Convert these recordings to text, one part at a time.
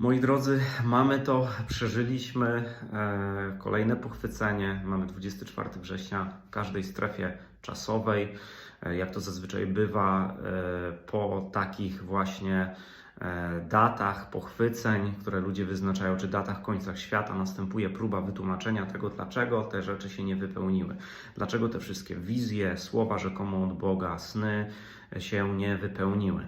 Moi drodzy, mamy to, przeżyliśmy e, kolejne pochwycenie. Mamy 24 września w każdej strefie czasowej. E, jak to zazwyczaj bywa, e, po takich właśnie datach pochwyceń, które ludzie wyznaczają, czy datach końca świata, następuje próba wytłumaczenia tego, dlaczego te rzeczy się nie wypełniły. Dlaczego te wszystkie wizje, słowa rzekomo od Boga, sny się nie wypełniły.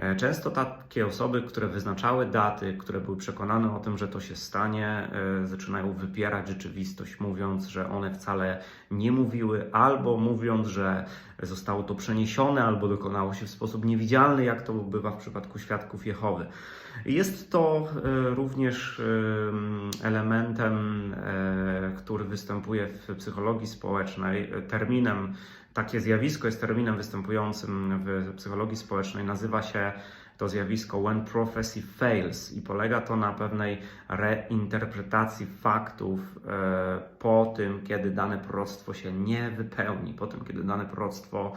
E, Często takie osoby, które wyznaczały daty, które były przekonane o tym, że to się stanie, e, zaczynają wypierać rzeczywistość, mówiąc, że one wcale nie mówiły, albo mówiąc, że zostało to przeniesione, albo dokonało się w sposób niewidzialny, jak to bywa w przypadku świadków Jehowy. Jest to e, również elementem, który występuje w psychologii społecznej. Terminem, takie zjawisko jest terminem występującym w psychologii społecznej. Nazywa się to zjawisko when prophecy fails i polega to na pewnej reinterpretacji faktów e, po tym, kiedy dane proroctwo się nie wypełni, po tym, kiedy dane proroctwo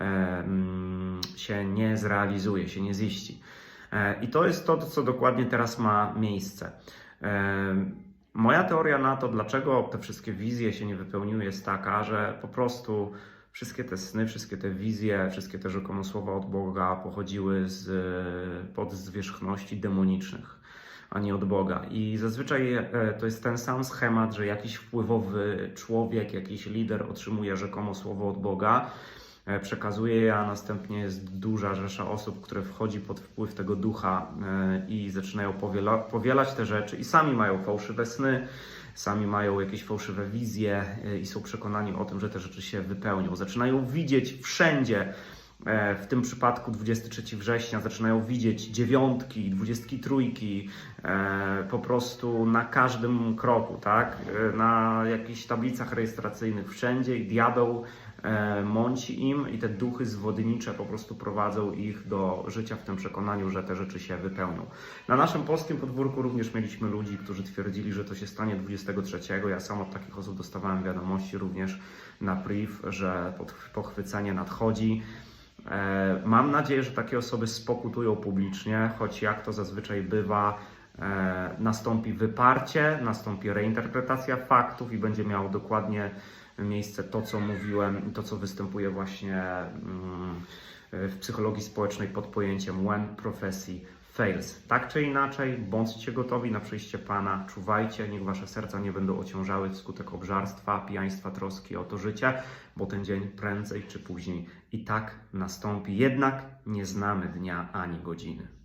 e, mm, się nie zrealizuje, się nie ziści. E, I to jest to, co dokładnie teraz ma miejsce. Moja teoria na to, dlaczego te wszystkie wizje się nie wypełniły, jest taka, że po prostu wszystkie te sny, wszystkie te wizje, wszystkie te rzekomo słowa od Boga pochodziły z pod zwierzchności demonicznych, a nie od Boga. I zazwyczaj e, to jest ten sam schemat, że jakiś wpływowy człowiek, jakiś lider otrzymuje rzekomo słowo od Boga przekazuje je, a następnie jest duża rzesza osób, które wchodzi pod wpływ tego ducha e, i zaczynają powiela, powielać te rzeczy i sami mają fałszywe sny, sami mają jakieś fałszywe wizje e, i są przekonani o tym, że te rzeczy się wypełnią. Zaczynają widzieć wszędzie. e, W tym przypadku 23 września zaczynają widzieć dziewiątki, dwudziestki trójki, e, po prostu na każdym kroku, tak? E, Na jakichś tablicach rejestracyjnych wszędzie i diabeł e, mąci im i te duchy zwodnicze po prostu prowadzą ich do życia w tym przekonaniu, że te rzeczy się wypełnią. Na naszym polskim podwórku również mieliśmy ludzi, którzy twierdzili, że to się stanie 23. Ja sam od takich osób dostawałem wiadomości również na priv, że pochwycenie nadchodzi. E, Mam nadzieję, że takie osoby spokutują publicznie, choć jak to zazwyczaj bywa, e, nastąpi wyparcie, nastąpi reinterpretacja faktów i będzie miało dokładnie miejsce to, co mówiłem to, co występuje właśnie mm, w psychologii społecznej pod pojęciem when prophecy fails. Tak czy inaczej, bądźcie gotowi na przyjście Pana, czuwajcie, niech wasze serca nie będą ociążały wskutek obżarstwa, pijaństwa, troski o to życie, bo ten dzień prędzej czy później i tak nastąpi. Jednak nie znamy dnia ani godziny.